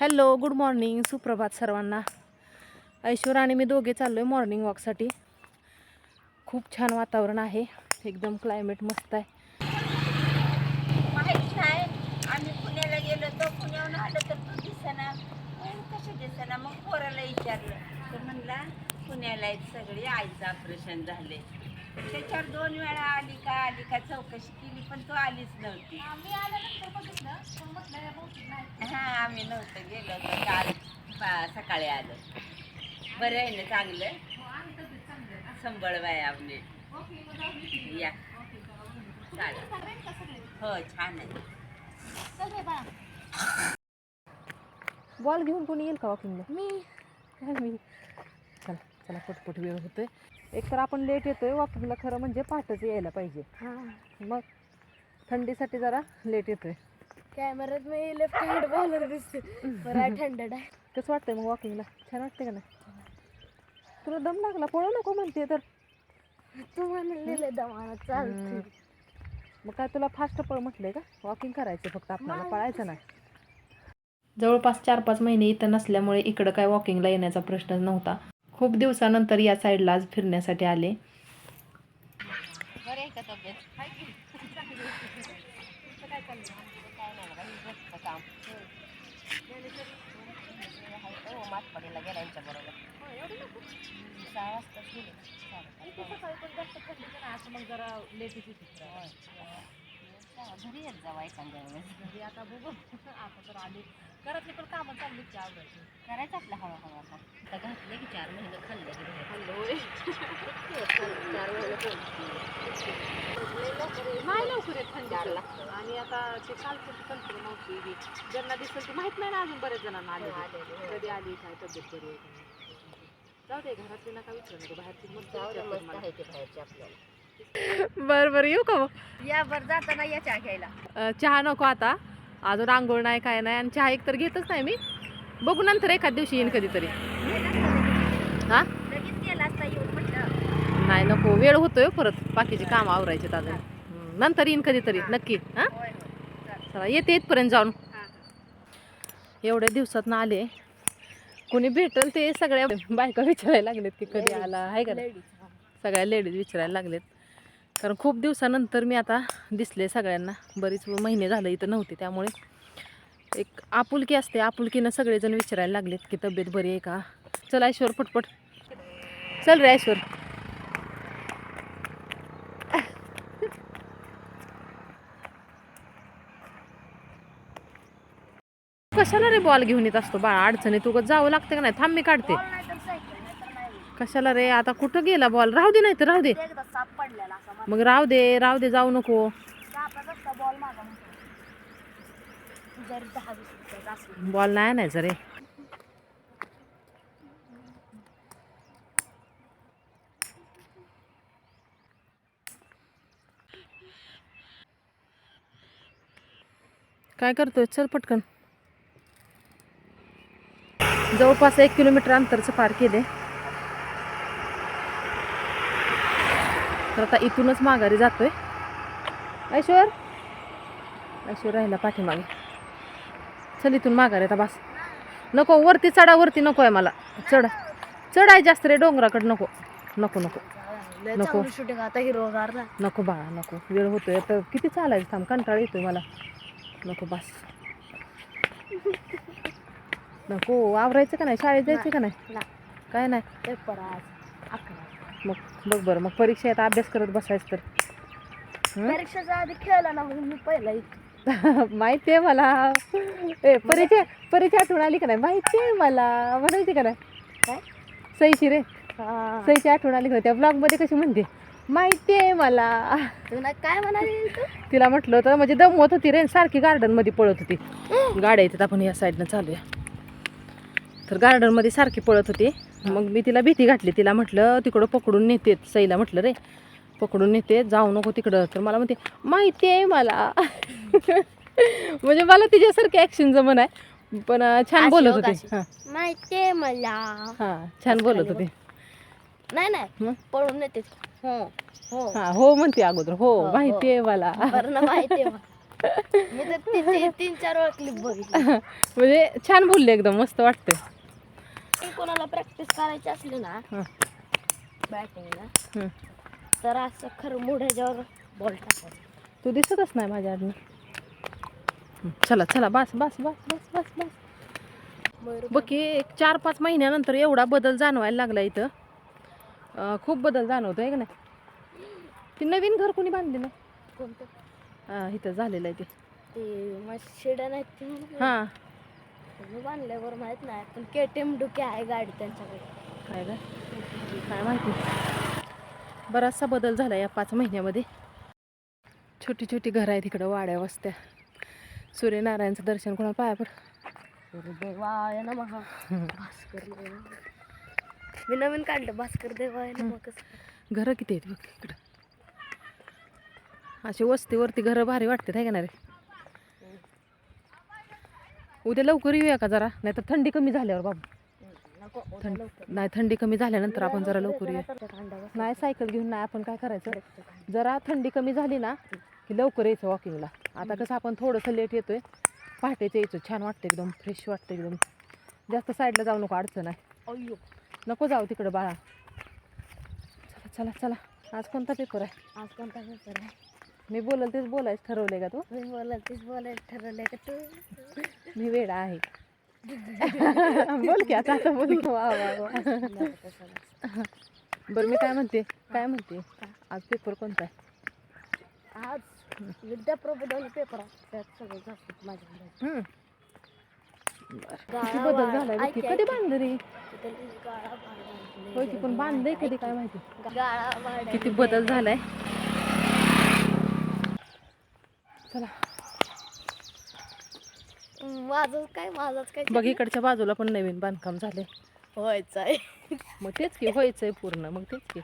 Hello good morning सुप्रभात सर्वांना. ऐश्वर आणि मी दोघे चाललो आहे मॉर्निंग वॉकसाठी खूप छान वातावरण आहे. एकदम क्लायमेट मस्त आहे. माहीत नाही. आम्ही पुण्याला गेलो तो पुण्याहून आलो तर तू दिसेना. कसे दिसेना? मग पोराला विचारलं. तर म्हणला पुण्याला आहेत सगळी आईचं ऑपरेशन झाले त्याच्यावर दोन वेळा आली का आली का चौकशी केली पण तू आलीच नव्हती. हा आम्ही नव्हतं गेलो तर काल पा- सकाळी आलो. बरं आहे ना चांगलं? संबळ बाया आपले या. चालेल. हो छान आहे. बॉल घेऊन कोणी येईल का वॉकिंगला मी. मी. चला चला पटपट वेळ होतोय. एक तर आपण लेट येतोय वॉकिंगला खरं म्हणजे पहाटच यायला पाहिजे. मग थंडीसाठी जरा लेट येतोय. कॅमेऱ्यात मी लेफ्ट हँड बॉलर दिसते. बरं थंड आहे कसं वाटतंय मग वॉकिंगला छान वाटतंय का नाही? तुला दम लागला? पळू नको म्हणते तर. तू म्हणलेलं दमाला चालते. मग काय तुला फास्ट पळ म्हटलंय का? वॉकिंग करायचं फक्त आपल्याला पळायचं नाही. जवळपास चार पाच महिने इथं नसल्यामुळे इकडं काय वॉकिंगला येण्याचा प्रश्नच नव्हता. खूप दिवसानंतर या साईडला आज फिरण्यासाठी आले. मग जरा लेट घरी येत जावा एखाद्या वेळेस. आता बघू. आता तर आली. घरातली पण कामं चालली की आवडायची करायचं आपलं हवा हवा आता. आता घातले की चार महिने खाल्ले की बाहेर. नाही लवकर येत थंडी आणि आता ते कालचं कल्पना नव्हती बी. ज्यांना दिसेल ती माहीत नाही ना अजून बरेच जणांना आले कधी आली काय तब्येत बरी आहे का. जाऊ दे घरातली नका विचारू नको. बाहेरची मस्त जाऊ दे, मस्त. आहे ते बाहेरचे आपल्याला. बरं बरं येऊ का मग? या बरं जाताना या चहा घ्यायला. चहा नको आता. अजून आंघोळ नाही काय नाही आणि चहा एक तर घेतच नाही मी. बघू नंतर एखाद दिवशी येईन कधीतरी. हा? नाही नको. वेळ होतोय हो परत. बाकीचे काम आवरायचे अजून. नंतर येईन कधीतरी. नक्की. हा? चला. येते इथपर्यंत जाऊन. एवढ्या दिवसात ना आले. कोणी भेटल ते सगळ्या बायका विचारायला लागलेत की कधी आला आहे का? सगळ्या लेडीज विचारायला लागलेत. कारण खूप दिवसानंतर मी आता दिसले सगळ्यांना. बरीच महिने झाले इथं नव्हते त्यामुळे एक आपुलकी असते. आपुलकीनं सगळेजण विचारायला लागलेत की तब्येत बरी आहे का? चल ऐश्वर पटपट. चल रे ऐश्वर. कशाला रे बॉल घेऊन येत असतो बाळा? अडचणी तू जावं लागतं का नाही? थांब मी काढते. कशाला रे? आता कुठं गेला बॉल राहू दे नाही तर राहू दे. पडलेला असा मला मग राहू दे राहू दे जाऊ नको. सापाचा असता बॉल माझा म्हणतो जरी दहा वीस रुपयाचा असला. बॉल नाही आणायचा रे. काय करतोय? चल पटकन. जवळपास एक किलोमीटर अंतरचं पार केले तर आता इथूनच माघारी जातोय. ऐश्वर? ऐश्वर राहिला पाठीमागे. चल इथून माघारी आता बस. नको वरती चढा वरती नको आहे मला. चढ. चढाय जास्त रे डोंगराकडे नको. नको नको. नको. शूटिंग आता हिरो नको बाळा नको. वेळ होतोय. तर किती चालायचं थांब कंटाळा येतोय मला. नको बस. नको आवरायचं का नाही? शाळेत जायचं का नाही? काय नाही. पेपर आज मग बघ बरं मग परीक्षा येत अभ्यास करत बसायचं तर? परीक्षेच्या आधी खेळला ना म्हणून मी पहिला इथे. माहिती आहे मला. ए परीक्षा परीक्षा आठवण आली का नाही? माहिती आहे मला. म्हणायची का नाही? काय? सईची रे. हा. सईची आठवण आली का? त्या ब्लॉगमध्ये कशी म्हणते? माहिती आहे मला. तुला काय म्हणाली तू? तिला म्हटलं होतं म्हणजे दमवत होती रे सारखी गार्डनमध्ये पळत होती. गाड्या येतात आपण या साईडनं चालूया. तर गार्डनमध्ये सारखी पळत होती. मग मी तिला भीती घातली. तिला म्हटलं तिकडं पकडून नेते सईला म्हटलं रे पकडून नेते जाऊ नको तिकडं. तर मला म्हणते माहिती आहे मला. म्हणजे मला तिच्यासारखी ॲक्शन जमन आहे पण छान बोलत हो होती. हां. माहितीये मला. हां छान बोलत होती. नाही नाही? पळून येते हो. हो. हां हो म्हणते अगोदर. हो हो, माहिती आहे मला. तीन चार वेळा क्लिप बघितली. म्हणजे छान बोलले एकदम. मस्त वाटतंय. कोणाला प्रॅक्टिस करायची असली ना. बॅटिंगला हं. तर असं खरं मोठ्याच्यावर बॉल टाकायचा. तू दिसतच नाही माझ्या हं, चला चला बस बस बस बस बस बस. बघ की एक चार पाच महिन्यानंतर एवढा बदल जाणवायला लागला इथं. अं, खूप बदल जाणवतो आहे का नाही? ती नवीन घर कोणी बांधले ना? कोणतं? हा, इथं झालेलं आहे ते. ते माझी शेड्या नाहीत ते. म्हणून हां. मी बांधल्यावर माहीत नाही पण के टी एम डुके आहे गाडी त्यांच्याकडे. काय काय काय माहिती? बराचसा बदल झाला या पाच महिन्यामध्ये. छोटी छोटी घरं आहेत इकडं वाड्या वस्त्या. सूर्यनारायणचं दर्शन कोणाला पाया पर देवाय ना मग. भास्कर. मी नवीन काढलं भास्कर देवाय ना मग घरं किती आहेत बघ इकडं? अशी वस्तीवरती घरं भारी वाटतात आहे का नाही रे? उद्या लवकर येऊया का जरा? नाही तर थंडी कमी झाल्यावर बाबू. थंड. नाही थंडी कमी झाल्यानंतर आपण जरा लवकर येऊया बस. नाही सायकल घेऊन नाही आपण काय करायचं? जरा थंडी कमी झाली ना की लवकर यायचं वॉकिंगला आता कसं आपण थोडंसं लेट येतोय. पहाटेच यायचं छान वाटतं एकदम फ्रेश वाटतं एकदम. जास्त साईडला जाऊ नको अडचण आहे नको जाऊ तिकडं बाळा. चला चला चला. आज कोणता पेपर आहे? आज कोणता पेपर आहे? मी बोलल तेच बोलायचं ठरवलंय का तू? मी बोलाल तेच बोलायला ठरवलंय का तू? मी वेडा आहे. बोल की आता आता बोल की. वा वा. बरं मी काय म्हणते? काय म्हणते? आज पेपर कोणता आहे? आज विद्या प्रबोधन पेपर त्यात सगळं जास्त माझ्या बदल. ऐक- कधी. बांधलं रे? होय की पण बांधलंय कधी काय माहिती? किती बदल झालाय. चला. माझं काय माझंच काय बघ इकडच्या बाजूला पण नवीन बांधकाम झाले व्हायचं आहे मग तेच की व्हायचंय पूर्ण मग तेच की.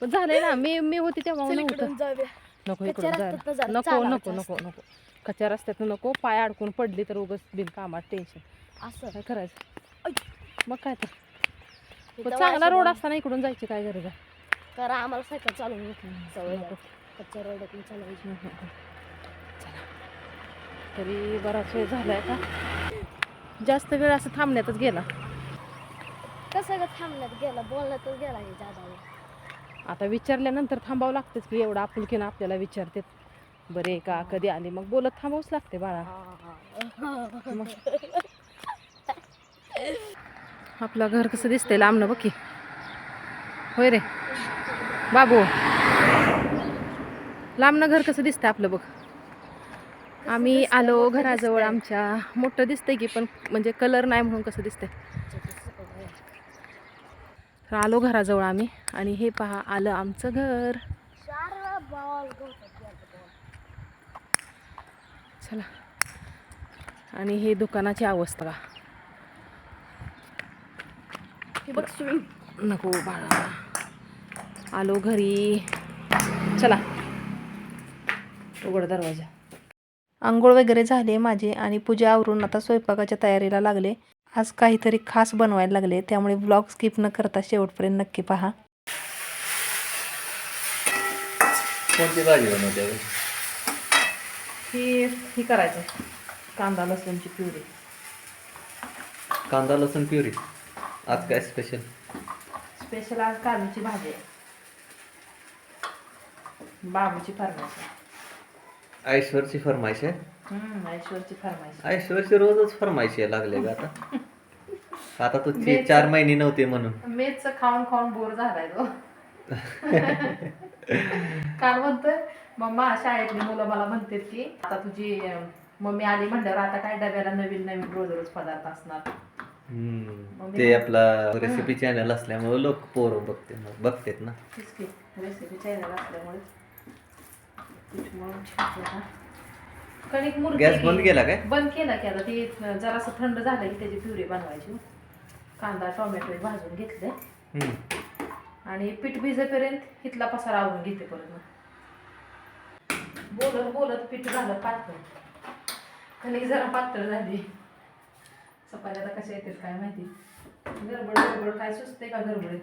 पण झालंय ना मी मी होती तेव्हा चल नव्हतं. इकडून जाऊया. नको कच्च्या इकडून रस्त्यातनं जायला जरा नको नको नको नको. कच्च्या रस्त्यात नको पाय अडकून पडली तर उगाच बिन कामात टेन्शन असं. काय करायचं? मग काय तर. इथं चांगला वाशी रोड. असताना इकडून जायची काय गरज आहे? कारण आम्हाला सायकल चालवून. सवय नको. कच्च्या रोडातून चालवायची. तरी बराच वेळ झालाय का जास्त वेळ असं थांबण्यातच गेला. कसं का थांबण्यात गेला? बोलण्यातच गेला हे जादा वेळ. आता विचारल्यानंतर थांबावं लागतंच की एवढं आपुलकीनं आपल्याला विचारते बरे का? कधी आले? मग बोलत थांबावंच लागते बाळा. मग. आपलं घर कसं दिसतंय लांबनं बघ की. होय रे. बाबू. लांबनं घर कसं दिसतंय आपलं बघ. आम्ही आलो घराजवळ आमच्या मोठं दिसतंय की पण म्हणजे कलर नाही म्हणून कसं दिसतंय. तर आलो घराजवळ आम्ही आणि हे पहा आलं आमचं घर. चला. आणि हे दुकानाची अवस्था का बघ स्विमिंग नको बाळा. आलो घरी. चला. उघड दरवाजा. आंघोळ वगैरे झाले माझे आणि पूजा आवरून आता स्वयंपाकाच्या तयारीला लागले. आज काहीतरी खास बनवायला लागले त्यामुळे ब्लॉग स्किप न करता शेवटपर्यंत नक्की पहा. कोणती भाजी बनवते बे? ही ही करायचं. कांदा लसूणची प्युरी. कांदा लसूण प्युरी. आज काय स्पेशल स्पेशल आज काजूची भाजी आहे. बाबूची फरमाईश ऐश्वरची फरमाईश आहे. ऐश्वरची फरमाईश. ऐश्वरची रोजच फरमाईश आहे लागले का आता. आता तू ती चार महिने नव्हते म्हणून. मेच खाऊन खाऊन बोर झालाय तो. काल म्हणतोय मम्मा शाळेतली मुलं मला म्हणतात की आता तुझी मम्मी आली म्हणल्यावर आता काय डब्याला नवीन नवीन रोज रोज पदार्थ असणार. ते आपला रेसिपी चॅनल असल्यामुळे लोक पोरं बघते बघतेत ना. रेसिपी चॅनल असल्यामुळे पीठ मळून ठेवते आता. कणिक गॅस बंद केला काय? बंद केला की आता ते जरासं थंड झालं की त्याची प्युरी बनवायची. कांदा टोमॅटो भाजून घेतले. आणि पीठ भिजेपर्यंत इथला पसारा आवरून घेते परत बोलत बोलत पीठ झालं पातळ. कणिक जरा पातळ झाली. चपात्या आता कशा येतील काय माहिती. गडबड गडबड काय सुचते का गडबड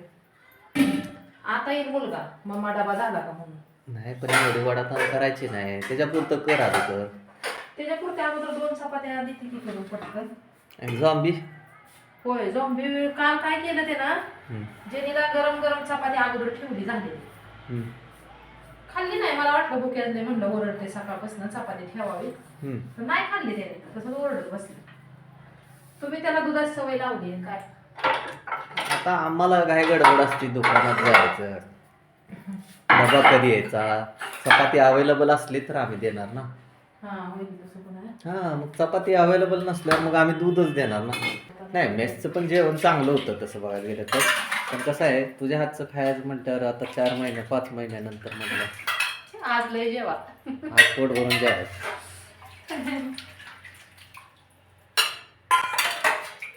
आता येईल मुलगा. मम्मा डबा झाला का म्हणून? नाही पण एवढे वडापाव करायचे नाही. त्याच्या पुरतं कर आधी कर त्याच्या पुरत्या अगोदर दोन चपात्या देते की करून पटकन. आणि झॉम्बी होय झोंबी काल काय केलं ते ना हम्म, जेनीला गरम गरम चपाती अगोदर ठेवली झाली. हम्म, खाल्ली नाही मला वाटलं भुक्यात नाही म्हणलं ओरडते सकाळपासून चपाती ठेवावी. हम्म. पण नाही खाल्ली त्याने तसंच ओरडत बसली. तुम्ही त्याला दुधाची सवय लावली आहे काय? आता आम्हाला काय गडबड असते दुकानात जायचं. डबा कधी यायचा? चपाती अवेलेबल असली तर आम्ही देणार ना. हा. हा मग चपाती अवेलेबल नसल्यावर मग आम्ही दूधच देणार ना. नाही मेसचं पण जेवण चांगलं होतं तसं बघायला गेलं तर. पण कसं आहे तुझ्या हातचं खायचं म्हटल्यावर आता चार महिने पाच महिन्यानंतर म्हटलं. आज लय जेवा. आज पोट भरून जेवायचं.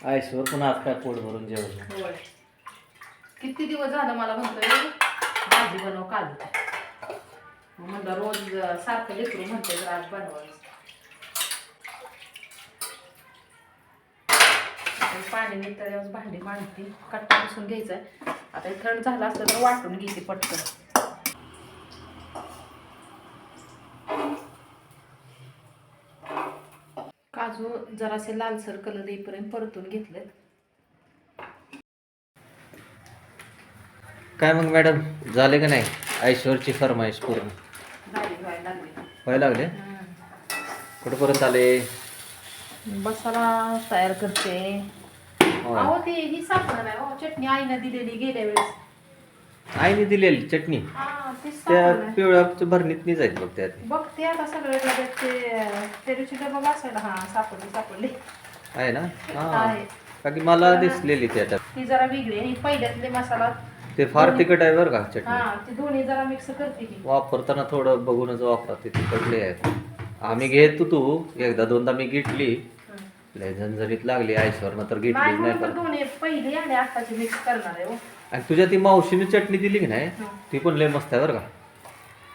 आयशवर पण आज काय पोट भरून जेवण किती दिवस झालं मला म्हणतोय? भाजी बनव काजू मग म्हणलं रोज अं, सारखं लेकरू म्हणते तर आज बनवायचं. आता पाणी नितळल्यावर भांडी मांडते. कट्टा पुसून आहे आता थंड झालं असलं तर वाटून घेते पटकन. काजू जरासे लालसर कलर येईपर्यंत परतून घेतलेत. काय मग मॅडम झाले का नाही? ऐश्वरची फरमाईश पूर्ण? व्हायला लागली. कुठपर्यंत आले? बसाला तयार करते. होय. अहो ते ही नाही हो चटणी आईनं दिलेली गेल्या वेळेस. आईने दिलेली चटणी? हा त्या नाही. पिवळ्या भरणीत जाईल बघ त्यात बघते आता सगळं लगेच ते त्या दिवशी डबा बसायला हा सापडली सापडली. आहे ना? हा. आहे. का की मला दिसलेली त्याच्यात ती जरा वेगळी आहे. ही पहिल्यातले मसाला ते फार तिखट आहे बरं का चटणी. हा ती दोन्ही जरा मिक्स करते की वापरताना थोडं बघूनच वापरा ते तिखटले आहे आम्ही घेतो तू एकदा दोनदा मी घेतली. लय झणझणीत लागली आईश्वरनं तर घेतलीच नाही नाही म्हणून तर परत दोन्ही पहिली आणि आताची मिक्स करणार आहे हो. आणि तुझ्या ती मावशीने चटणी दिली की नाही ती पण लय मस्त आहे बरं का.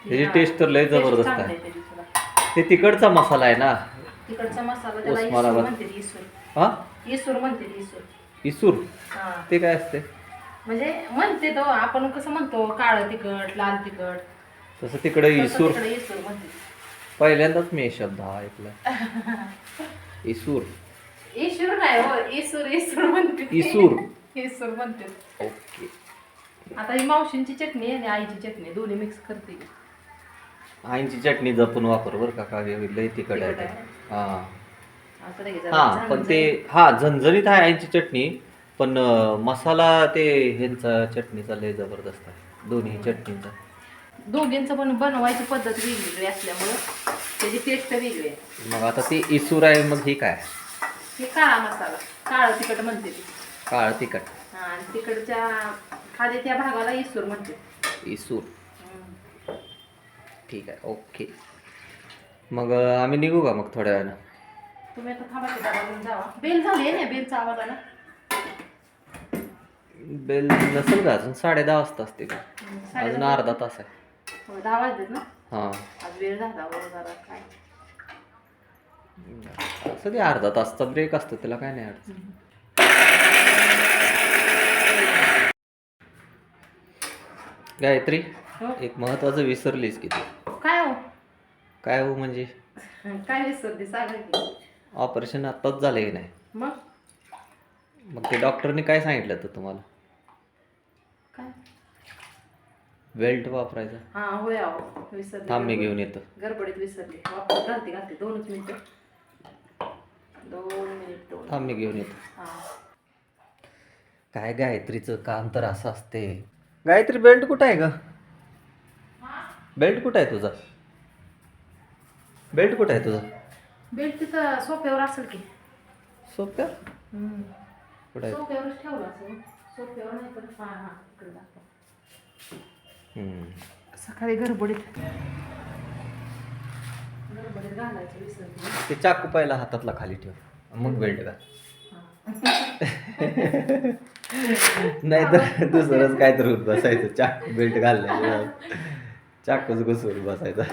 त्याची. टेस्ट तर लय जबरदस्त चांगलं आहे. आहे त्याची सुद्धा. ते तिकडचा मसाला आहे ना. तिकडचा मसाला त्याला इसूर उस्मानाबाद. म्हणते ती, इसूर. हा? इसूर म्हणते इसूर. इसूर? हा. ते काय असते? म्हणजे म्हणते तो आपण कसं म्हणतो काळं तिखट लाल तिखट. तसं तिकडे तसं इसूर तिकडे इसूर म्हणते. पहिल्यांदाच मी हे शब्द हा ऐकला इसूर इसूर नाही हो इसूर इसूर म्हणते. इसूर इसूर म्हणते. ओके. आता ही मावशींची चटणी आणि आईची चटणी दोन्ही मिक्स करते आईची चटणी जपून वापर बरं का का हे लय तिखट आहे ते. हा. असं नाही जरा हा पण ते. हा झणझणीत आहे आईची चटणी. पण मसाला ते ह्यांचा चटणीचा लय जबरदस्त आहे. दोन्ही चटणीचा. दोघींचं पण बनवायची पद्धत वेगवेगळी असल्यामुळं त्याची टेस्ट वेगळी आहे. मग आता ती इसूर आहे मग ही काय? हे काळा मसाला. काळं तिखट म्हणते ती. काळ तिखट. हा आणि तिकडच्या खाली त्या भागाला इसूर म्हणते. इसूर. हम्म. ठीक आहे ओके. मग अं, आम्ही निघू का मग थोड्या वेळानं? तुम्ही आता थांबा घेऊन जावा. बेल झाली आहे ना बेलचा आवाज आला बेल नसेल का अजून? साडे दहा वाजता असते का? अजून. अर्धा तास आहे. हो, दहा वाजलेत ना? हां. आज वेळ झाला जरा काय. असं ते अर्धा तासचा ब्रेक असतो त्याला काय नाही अडचण. गायत्री हो. एक महत्वाचं विसरलीस की तू? काय हो? काय हो म्हणजे? काय विसरते सांगा की. ऑपरेशन आत्ताच झालं की नाही? मग? मग ते डॉक्टरने काय सांगितलं तर तुम्हाला? काय? बेल्ट वापरायचा. हा होय अहो विसरले. थांब मी घेऊन येतो. गडबडीत विसरले. वापस घालते घालते. दोनच मिनिटं. दोन मिनिट दोन. थांब मी घेऊन येतो. हा. काय गायत्रीचं काम तर असं असते. गायत्री बेल्ट कुठं आहे ग? बेल्ट कुठं आहे तुझा? बेल्ट कुठं आहे तुझा? बेल्ट तिथं सोफ्यावर असेल की. सोप्या. कुठं आहे? सोफ्यावरच ठेवला असेल. नाही तर हा हा इकडे दाखव. हम्म. सकाळी गडबडीत गडबडीत घालायचं विसरते ते. चाकू पहिला हातातला खाली ठेव. मग बेल्ट घाल. नाहीतर दुसरंच काय तर होत बसायचं चाकू बेल्ट घालण्याचं. चाकूच घुसवून बसायचं.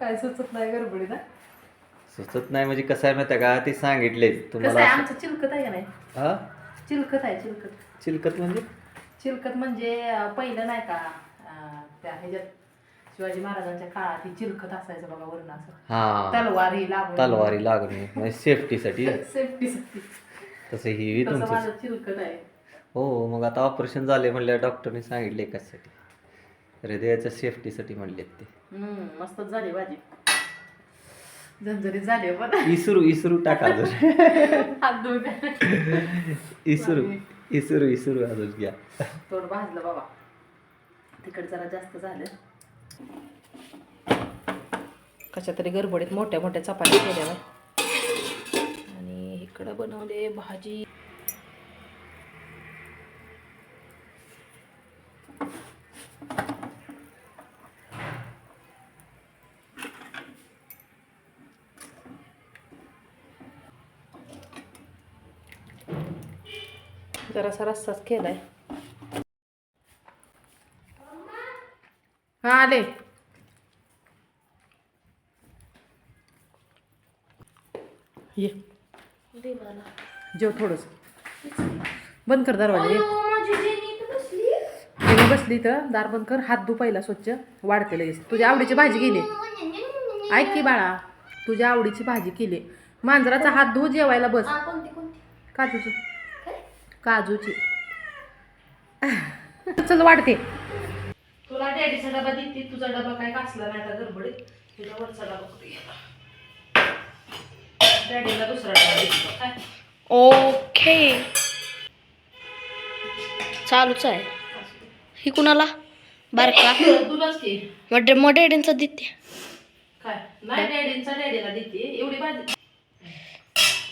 काय सुचत नाही गडबडीत हा? सुचत नाही म्हणजे कसं आहे माहिती आहे का? ते सांगितले कसं आहे? तुम्हाला आमचं चिलकत आहे का नाही? हा? चिलकत आहे चिलकत चिलकत म्हणजे? चिलकत म्हणजे अं, पहिलं नाही का अं, त्या ह्याच्यात शिवाजी महाराजांच्या काळात ही चिलखत असायचं बघा वरून असं. हा. तलवार ही लागून. तलवारी लागणे म्हणजे सेफ्टीसाठी सेफ्टीसाठी तसं ही बी तसं तुमचं माझं चिलखत आहे. हो मग आता ऑपरेशन झाले म्हणल्या डॉक्टरने सांगितले कशासाठी हृदयाच्या सेफ्टीसाठी म्हणले ते. हम्म, मस्तच झाली भाजी. झणझणीत झाली पण. इसरू इसरू टाका अजून. हात धुवून इसरू इसरू इसरू अजून घ्या. थोडं भाजलं बाबा. तिकड जरा जास्त झालं. कशा तरी गडबडीत मोठ्या मोठ्या चपात्या केल्या. आणि इकडं बनवले भाजी. जरासा रस्साच केलाय. हा आले. ये. जेव थोडंच बंद कर दरवाजा ये. इथं बसली. तर दार बंद कर. हात धुपायला स्वच्छ. वाढते लगेच. तुझ्या आवडीची भाजी केली. ऐक की बाळा तुझ्या आवडीची भाजी केली. मांजराचा हात धु जेवायला बस. हा, कोणती कोणती? काजूची. चल वाढते. तुला डॅडीचा डबा देते. तुझा डबा काय कासला नाही आता गडबडीत. तुझा वरचा डबा कुठे डॅडीला दुसरा डबा देते काय? ओके. चालूच आहे. ही कुणाला? बारका. तुलाच की. मग मग डॅडींचा देते. काय? नाही डॅडींचा डॅडीला देते. एवढी भाजी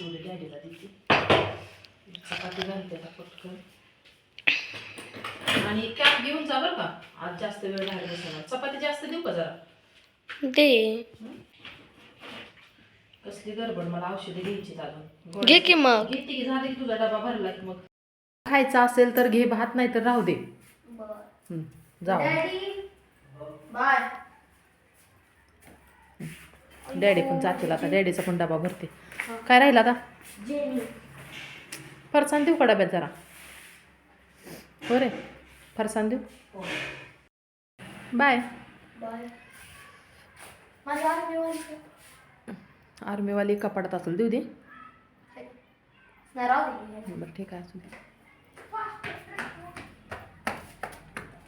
एवढी डॅडीला देते. चपाती घालते आता पटकन आणि कॅप घेऊन जा बरं का. आज जास्त वेळ बाहेर बसणार चपाती जास्त देऊ का जरा? दे. कसली गडबड मला औषधे घ्यायची अजून. घे की मग. घेते की झालं की तुझा डबा भरला की मग. खायचा असेल तर घे भात नाही तर राहू दे. हं, जाऊ. बाय. डॅडी पण जातील आता. डॅडीचा पण डबा भरते. काय राहिलं आता? जेनी फरसाण देऊ का डब्यात जरा? हो रे फरसाण देऊ. बाय. आर्मीवाली कपाडात असेल. देऊ दे. बरं ठीक आहे असू दे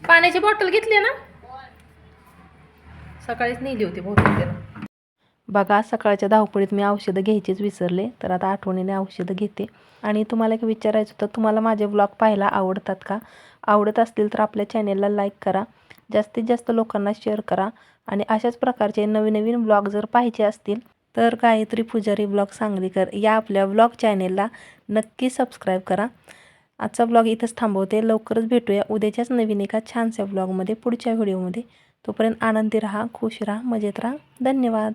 पाण्याची बॉटल घेतली ना? सकाळीच नेली होती बहुतेक त्याला बघा सकाळच्या धावपळीत मी औषधं घ्यायचीच विसरले तर आता आठवणीने औषधं घेते. आणि तुम्हाला एक विचारायचं होतं तुम्हाला माझे ब्लॉग पाहायला आवडतात का? आवडत असतील तर आपल्या चॅनेलला लाईक करा. जास्तीत जास्त लोकांना शेअर करा. आणि अशाच प्रकारचे नवीन नवीन ब्लॉग जर पाहिजे असतील तर गायत्री पुजारी ब्लॉग सांगलीकर या आपल्या ब्लॉग चॅनेलला नक्की सबस्क्राईब करा. आजचा ब्लॉग इथंच थांबवते. लवकरच भेटूया उद्याच्याच नवीन एका छानशा ब्लॉगमध्ये पुढच्या व्हिडिओमध्ये तोपर्यंत आनंदी राहा खुश राहा मजेत राहा. धन्यवाद.